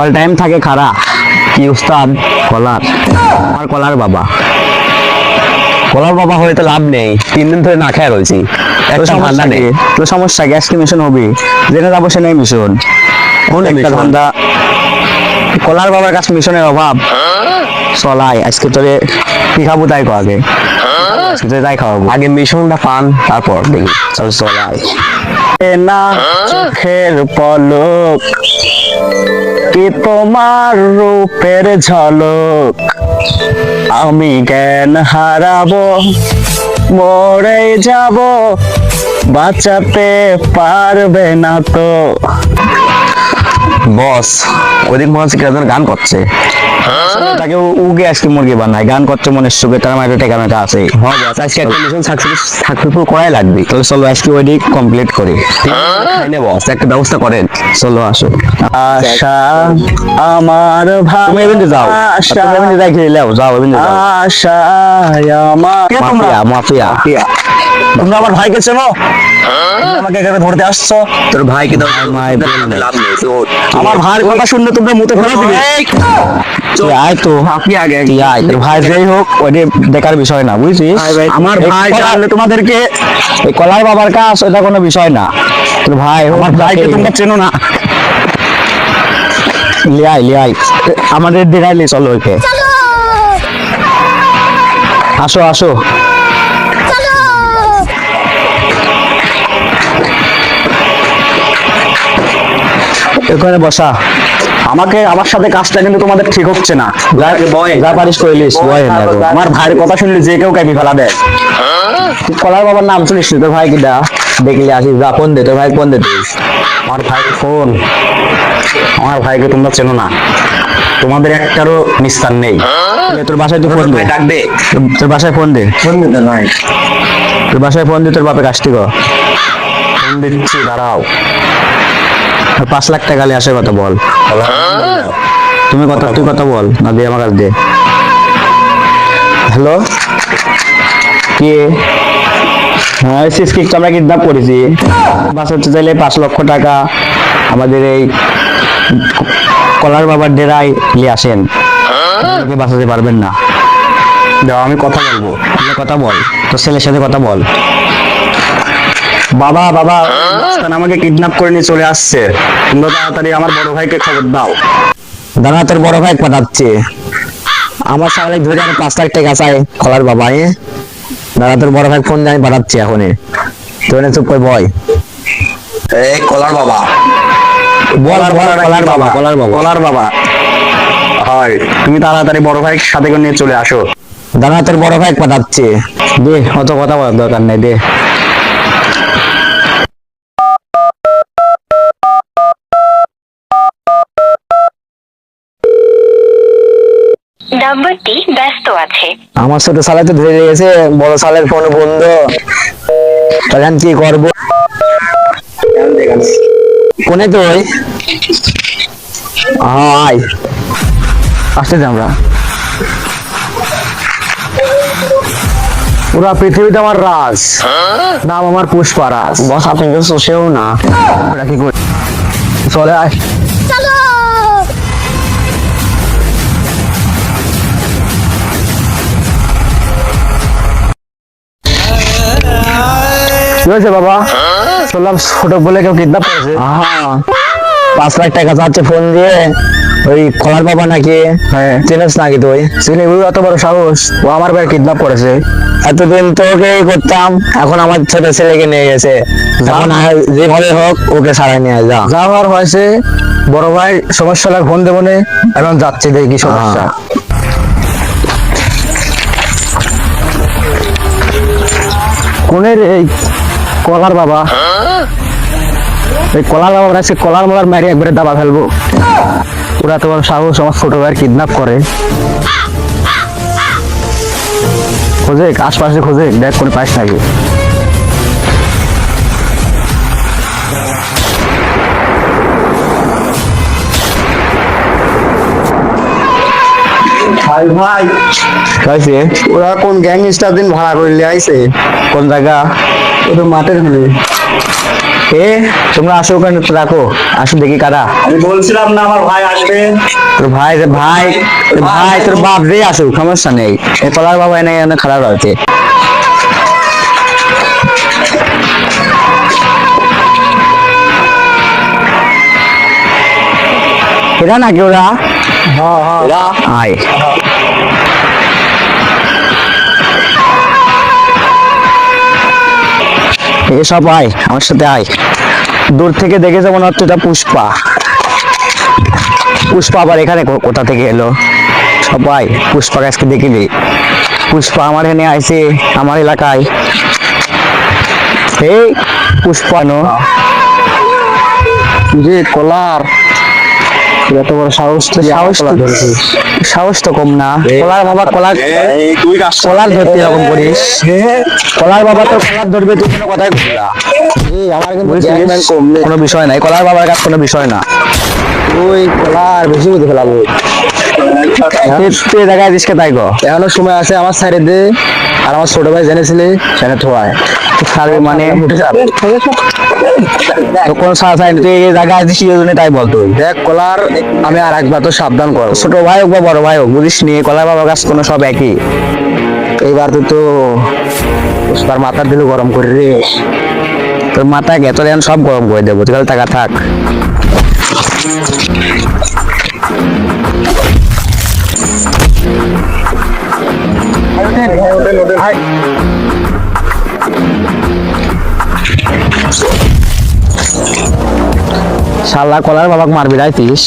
All time থাকে খারা। কি উস্তাদ? কলার। আমার কলার বাবা। কলার বাবা হয়ে তো লাভ নেই। তিন দিন ধরে না খেয়ে রয়েছি। একটা ঠান্ডা নেই। তো সমস্যা? গ্যাস কি মিশন হবে? যেটা যাব সে নেই মিশন কোন একটা ধান্দা। কলার বাবার কাছে মিশনের অভাব। চলাই। আজকে তোরে কি খাব তাই কো আগে। আজকে তোরে তাই খাওয়াবো। আগে মিশনটা পান তারপর দেখি। চল চলাই। এ না চোখের পলক। কি তোমার রূপের ঝলক? আমি জ্ঞান হারাবো, মরে যাব, বাঁচাতে পারবে না তো। বস, ওদিক মনে হচ্ছে গান করছে। তাকে উগে আজকে মুরগি বানায় গান করছে মনে সুখে তার মাঝে টেকা মেকা আছে। হ্যাঁ আজকে একটা মিশন সাকসেসফুল করাই লাগবে। তাহলে চলো আজকে ওই দিক কমপ্লিট করি খাইনে বস একটা ব্যবস্থা করেন। চলো আসো। আশা আমার তুমি এখান যাও। আশা তুমি এখান যাই নাও, যাও থেকে যাও। আশা আমার মাফিয়া। মাফিয়া। তোমরা আমার ভাইকে চেনো? আমাকে এখানে ধরতে আসছো। তোর ভাইকে দাও লাভ নেই তো আমার ভাইয়ের কথা শুনলে তোমরা মুতে ফেলে দিবে। আয় তো। মাফিয়া আগে আয়। তোর ভাই যেই হোক ওইটা দেখার বিষয় না বুঝছিস? আমার ভাই কলার- জানলে তোমাদেরকে এই কলার বাবার কাজ এটা কোনো বিষয় না। তোর ভাই আমার ভাইকে তোমরা চেনো না। লিয়াই লিয়াই আমাদের দেখাইলে চলো। আসো আসো। এখানে বসা। আমাকে আমার সাথে কাজটা কিন্তু তোমাদের ঠিক হচ্ছে না। যা পারিস কইলিস না আমার ভাইয়ের কথা শুনলে যে কেউ কাবি ফেলা দেয় কলার বাবার নাম শুনিস নি, তোর ভাই কিটা দেখলি আসিস যা ফোন দে তোর ভাই ফোন দে আমার ভাই ফোন। আমার ভাইকে তোমরা চেনো না। তোমাদের একটারও নিস্তার নেই। তোর বাসায় তুই ফোন দে। ডাক দে। তোর- বাসায় ফোন দে। ফোন দিতে নাই তোর বাসায় ফোন দে তোর বাপে কাজটি কর। ফোন দিচ্ছি দাঁড়াও। পাঁচ লাখ টাকা নিয়ে আসে কথা বল। তুমি কথা, তুই কথা বল, না দিয়ে আমার কাছে দে। হ্যালো কে? হ্যাঁ সিসকিক আমরা কিডন্যাপ করেছি। বাঁচাতে চাইলে পাঁচ লক্ষ টাকা আমাদের এই কলার বাবার ডেরায় নিয়ে আসেন। বাঁচাতে পারবেন না। দাও, আমি কথা বলব। কথা বল, তোর ছেলের সাথে কথা বল। বাবা বাবা আমাকে কিডন্যাপ করে নিয়ে চলে আসছে। তোমরা তাড়াতাড়ি আমার বড় ভাইকে খবর দাও। দাঁড়া তোর বড় ভাই পাঠাচ্ছে। আমার সামনে ধরে আর পাঁচ লাখ টাকা চাই কলার বাবা এ? দাদা তোর বড় ভাই ফোন জানি পাঠাচ্ছি এখনই তোর চুপ করে বয়। এই কলার বাবা। বল বল কলার বাবা কলার বাবা। কলার বাবা। হয় তুমি তাড়াতাড়ি বড় ভাই সাথে করে নিয়ে চলে আসো। দাদা তোর বড় ভাই পাঠাচ্ছে। দে অত কথা বলার দরকার নেই দে। নাম্বারটি ব্যস্ত আছে। আমার ছোট সালে তো ধরে গেছে বড় সালের ফোন বন্ধ। তাহলে আমি কি করব? কোনে তুই? হ্যাঁ আয়। আসতে আমরা। পুরা পৃথিবীতে আমার রাজ। নাম আমার পুষ্পারাজ। বস আপনি তো না। কি করে? চলে আয়। হয়েছে বাবা? শুনলাম ছোট বলে কেউ কিডন্যাপ করেছে। হ্যাঁ পাঁচ লাখ টাকা চাচ্ছে ফোন দিয়ে ওই কলার বাবা নাকি? হ্যাঁ। চিনিস নাকি তুই? চিনি ওই অত বড় সাহস। ও আমার ভাই কিডন্যাপ করেছে। এতদিন তোকে করতাম এখন আমার ছোট ছেলেকে নিয়ে গেছে। এখন যেভাবে হোক ওকে সারাই নিয়ে যা। যা হওয়ার হয়েছে বড় ভাই সমস্যা হলে ফোন দেবো নে এখন যাচ্ছি দেখি সমস্যা। কোনের এই কলার বাবা। এই কলার বাবা আজকে কলার মালার মারি একবারে দাবা ফেলব। ওরা তোমার সাহস আমার ছোট ভাইয়ের কিডন্যাপ করে। খোঁজে আশপাশে খোঁজে দেখ করে পাইস নাকি ভাই ভাই। ওরা কোন গ্যাং স্টার দিন ভাড়া করে লিয়ে আইছে? কোন জায়গা? ওটা মাঠের হলে এ তোমরা আসো ওখানে রাখো। আসো দেখি কারা। আমি বলছিলাম না আমার ভাই আসবে। তোর ভাই রে ভাই তোর ভাই তোর বাপ রে আসুক সমস্যা নেই। এই কলার বাবা এনে এনে খারাপ রয়েছে। এরা নাকি ওরা? এরা আয়। এসব আয়, আমার সাথে আয়। দূর থেকে দেখেছে মনে হচ্ছে এটা পুষ্পা। পুষ্পা আবার এখানে কোথা থেকে এলো? সবাই পুষ্পা গাছকে দেখিলি পুষ্পা আমার এখানে আইছে, আমার এলাকায়। এই পুষ্পা নো। যে কলার। এত বড় সাহস তো সাহস সাহস তো কম না। কলার বাবা কলার কলার ধরতে এরকম করিস। কলার বাবা তো কলার ধরবে তুই কোনো কথাই বলবি না। আমার কিন্তু কোনো বিষয় নাই। কলার বাবার কাছে কোনো বিষয় না। তুই কলার বেশি বুঝে ফেলাবো। তুই জায়গায় দিসকে তাই গো। এখনও সময় আছে আমার সাইডে দে আর আমার ছোট ভাই জেনেছিলে সেখানে থোয়ায়। সারবে মানে তো কোন সাহস হয় তুই এই জায়গায় দিস এই জন্য তাই বল তুই? দেখ কলার আমি আর একবার তো সাবধান কর। ছোট ভাই হোক বা বড় ভাই হোক বুঝিস নি কলার বাবার কাছে কোনো সব একই। এইবার তুই তো পুষ্পার মাথার দিল গরম করে রে। তোর মাথা এখন সব গরম করে দেবো তুই টাকা থাক। শালা কলার বাবাক মারবি রাইতিস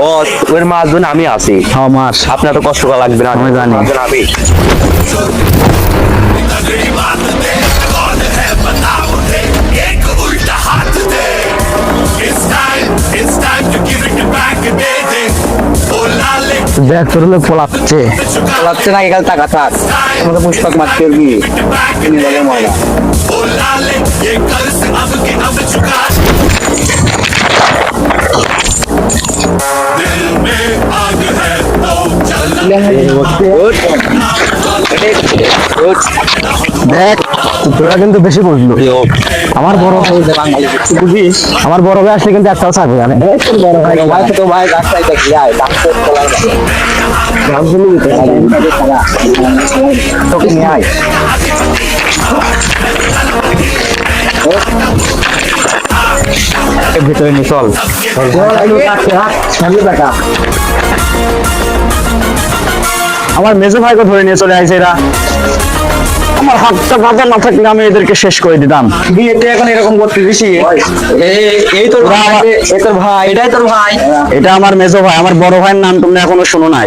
বস ওর মাঝজন আমি আছি। হ্যাঁ মার আপনার তো কষ্ট করা লাগবে না। আমি জানি। আমি দেখ তোর লোক পলাচ্ছে পলাচ্ছে না এখানে টাকা থাক আমাকে পুষ্পাক মারতে পারবি তিনি Good. Good. Good. Good. দেখ তোরা কিন্তু বেশি আমার বড় ভাই বুঝি আমার বড় ভাই আসলে কিন্তু একটাও জানে বড় ভাই তো ভাই রাস্তায় দেখি তোকে নিয়ে আয়। ভিতরে চল। আমার মেজো ভাইকে ধরে নিয়ে চলে আসে এরা। আমার হাতটা বাঁধা না থাকলে আমি এদেরকে শেষ করে দিতাম। বিয়েতে এখন এরকম করতে দিছি এই তোর ভাই এই তোর ভাই এটাই তোর ভাই। এটা আমার মেজো ভাই আমার বড় ভাইয়ের নাম তোমরা এখনও শোনো নাই।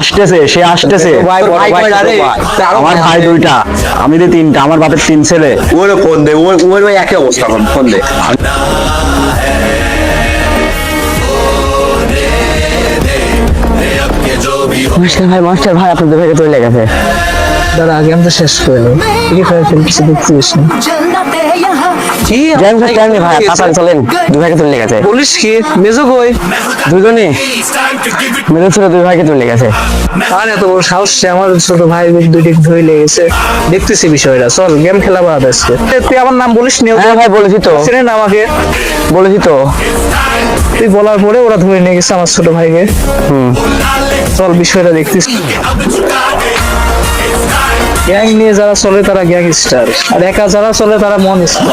আসতেছে সে আসতেছে। আমার ভাই দুইটা আমি যে তিনটা আমার বাপের তিন ছেলে। ওর ফোন দে ওর ওর ওই একই অবস্থা ফোন দে। মাস্টার ভাই মাস্টার ভাই আপনাদের ভেগে চলে গেছে। তার আগে আমরা শেষ করে দেবো ফ্রি ফায়ার আমার ছোট দেখতেছি বিষয়টা। চল গেম তুই আমার নাম বলিস ভাই বলেছি তো। আমাকে? বলেছি তো। তুই বলার পরে ওরা ধরে নিয়ে গেছে আমার ছোট ভাইকে। চল বিষয়টা দেখতিস গ্যাং নিয়ে যারা চলে তারা গ্যাং স্টার আর একা যারা চলে তারা মন স্টার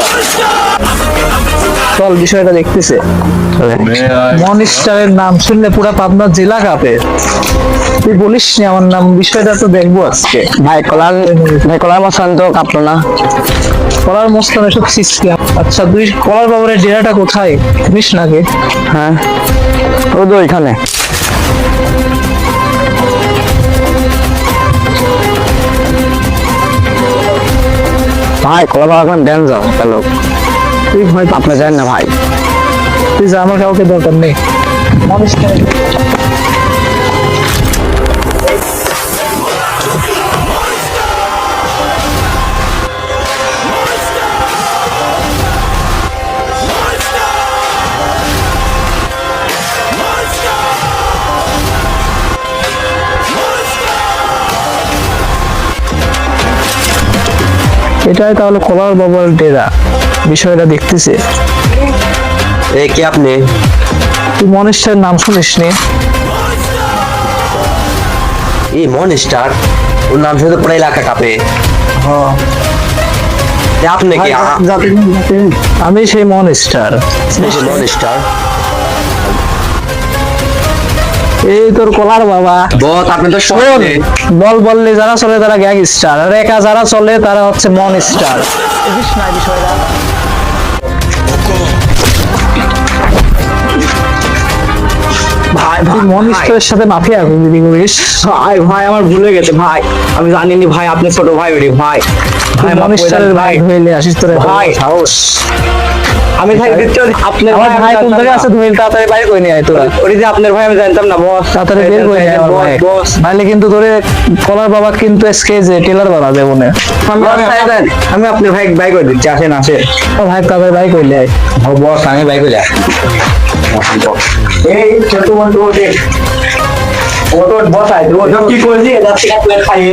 চল বিষয়টা দেখতেছে। মন স্টারের নাম শুনলে পুরা পাবনা জেলা কাঁপে। তুই বলিস নি আমার নাম বিষয়টা তো দেখব আজকে। ভাই কলার ভাই কলার মশান তো কাঁপলো না। কলার মোস্তান এসব সিস্টেম। আচ্ছা দুই কলার বাবারের ডেরাটা কোথায়? নাকি? হ্যাঁ। ও তো ওইখানে। ভাই কলা বাবা এখন ড্যান্স যাও চলো তুই ভয় আপনি জানেন না ভাই। তুই যা আমার কাউকে দরকার নেই। মানুষ এটাই তাহলে কলার বাবার ডেরা। বিষয়টা দেখতেছে। এ কে আপনি? তুই মনিষ্ঠের নাম শুনিস নি এই মনস্টার ওর নাম শুনে তো পুরো এলাকা কাঁপে। এ আপনি কি? আমি সেই মনিস্টার মনস্টার এই তোর কলার বাবা। বত আপনি তো শোন বল বললে যারা চলে তারা গ্যাং স্টার আর একা যারা চলে তারা হচ্ছে মন স্টার বুঝিস না বিষয়টা। ভাই তুই মন স্টারের সাথে মাফিয়া বিক্রি করিস। ভাই ভাই আমার ভুলে গেছে ভাই। আমি জানিনি ভাই আপনি ছোট ভাই ভাই। ভাই মন মাফ করে স্টারের ভাই ধইলে আসিস তোরে। ভাই সাহস। আমি ভাই দেখতে আপনার আমার ভাই কোন জায়গায় না। আছে ধইল তাড়াতাড়ি বাইরে কই নিয়ে আয় তোরা। ওরে যে আপনার ভাই আমি জানতাম না বস। তাড়াতাড়ি বের করে নিয়ে আয় ভাই। বস। নাহলে কিন্তু তোরে কলার বাবা কিন্তু টেলার দেবো না আমি আপনার ভাই বাই করে দিচ্ছি আসেন আসেন ও ভাই তাড়াতাড়ি বাইরে কইলে আয়। বস আমি বাই করে এই ছোট বন্ধু ওদের ওটো বসাই তো ওটা কি থেকে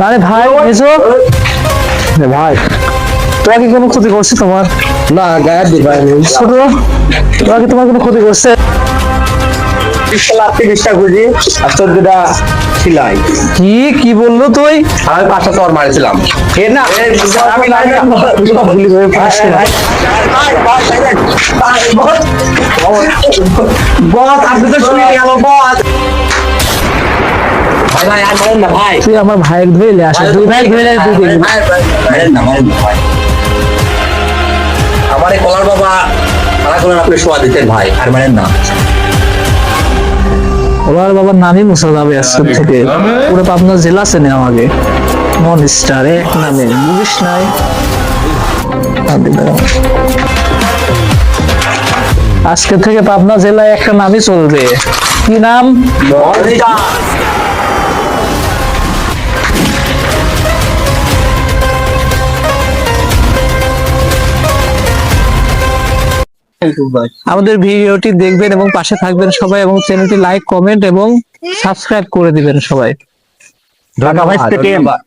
আরে ভাই এসো। ভাই কি কোনো ক্ষতি করছে তোমার? না গায়ে দি ভাই ছোট তোরা কি তোমার কোনো ক্ষতি করছে? বিশটা খুঁজি আর চোদ্দটা কি কি বলল তুই? আমি পাঁচটা তোর মারিছিলাম। এ না আমি বস আপনি তো শুনে গেল বস। তুই আমার ভাইয়ের ধইলে আসে দুই ভাই দুই ভাই আমার কলার বাবা করে আপনি শোয়া দিতেন ভাই আর মারেন না। ওর বাবার নামই মুছা যাবে আজকে থেকে। পুরো পাবনা জেলা চেনে আমাকে। মন স্টার এক নামে। বুঝিস নাই? আজকে থেকে পাবনা জেলায় একটা নামই চলবে। কি নাম? আমাদের ভিডিওটি দেখবেন এবং পাশে থাকবেন সবাই এবং চ্যানেলটি লাইক কমেন্ট এবং সাবস্ক্রাইব করে দিবেন সবাই। ঢাকা ভাইস থেকে ধন্যবাদ।